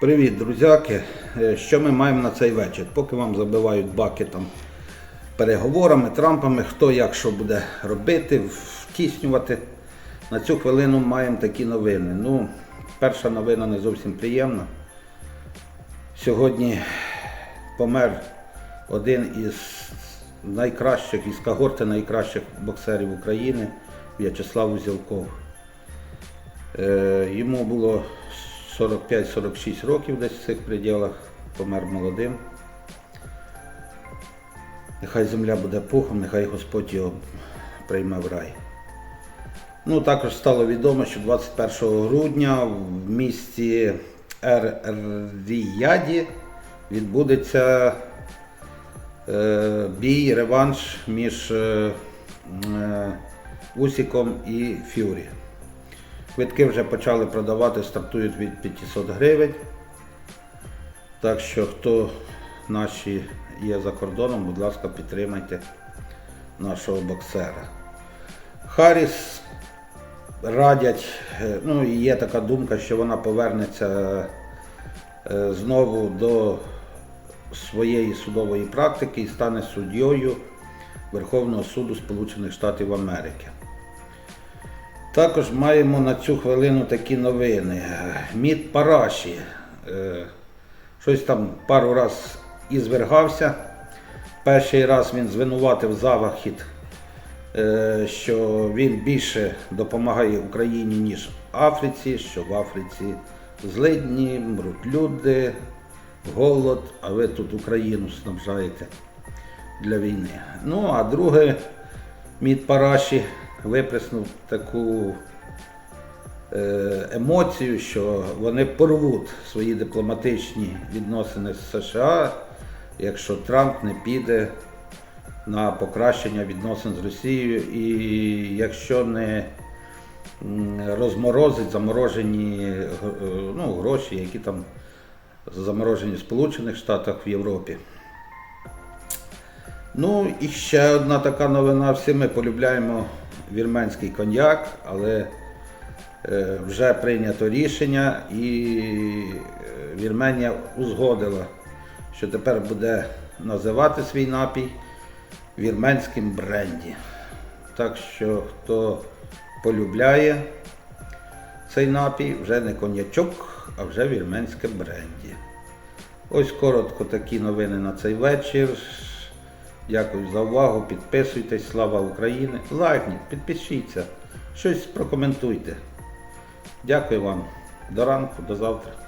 Привіт, друзяки! Е, Що ми маємо на цей вечір? Поки вам забивають баки там переговорами, трампами, хто як що буде робити, втіснювати. На цю хвилину маємо такі новини. Ну, перша новина не зовсім приємна. Сьогодні помер один із найкращих, із когорти найкращих боксерів України В'ячеслав Узілков. Е, Йому було 45-46 років десь в цих пределах, помер молодим. Нехай земля буде пухом, нехай Господь його прийме в рай. Ну, також стало відомо, що 21 грудня в місті Ер-Ріяді відбудеться е, бій, реванш між е, Усіком і Фюрі. Квитки вже почали продавати, стартують від 500 гривень. Так що, хто наші є за кордоном, будь ласка, підтримайте нашого боксера. Харріс радять, е, ну і є така думка, що вона повернеться е, знову до своєї судової практики і стане суддєю Верховного суду Сполучених Штатів Америки. Також маємо на цю хвилину такі новини. Мід Параші. е, Щось там пару раз і звергався. Перший раз він звинуватив Завахід, е, що він більше допомагає Україні, ніж Африці, що в Африці злидні, мруть люди, голод, а ви тут Україну снабжаєте для війни. Ну, а друге, Мід Параші виприснув таку е, емоцію, що вони порвуть свої дипломатичні відносини з США, якщо Трамп не піде на покращення відносин з Росією і якщо не розморозить заморожені е, ну, гроші, які там заморожені в Сполучених Штатах в Європі. Ну і ще одна така новина. Всі ми полюбляємо вірменський коньяк, але е, вже прийнято рішення і е, Вірменія узгодила, що тепер буде називати свій напій вірменським бренді. Так що хто полюбляє цей напій, вже не коньячок, а вже вірменське бренді. Ось коротко такі новини на цей вечір. Дякую за увагу. Підписуйтесь, слава Україні. Лайкніть, підпишіться, щось прокоментуйте. Дякую вам. До ранку, до завтра.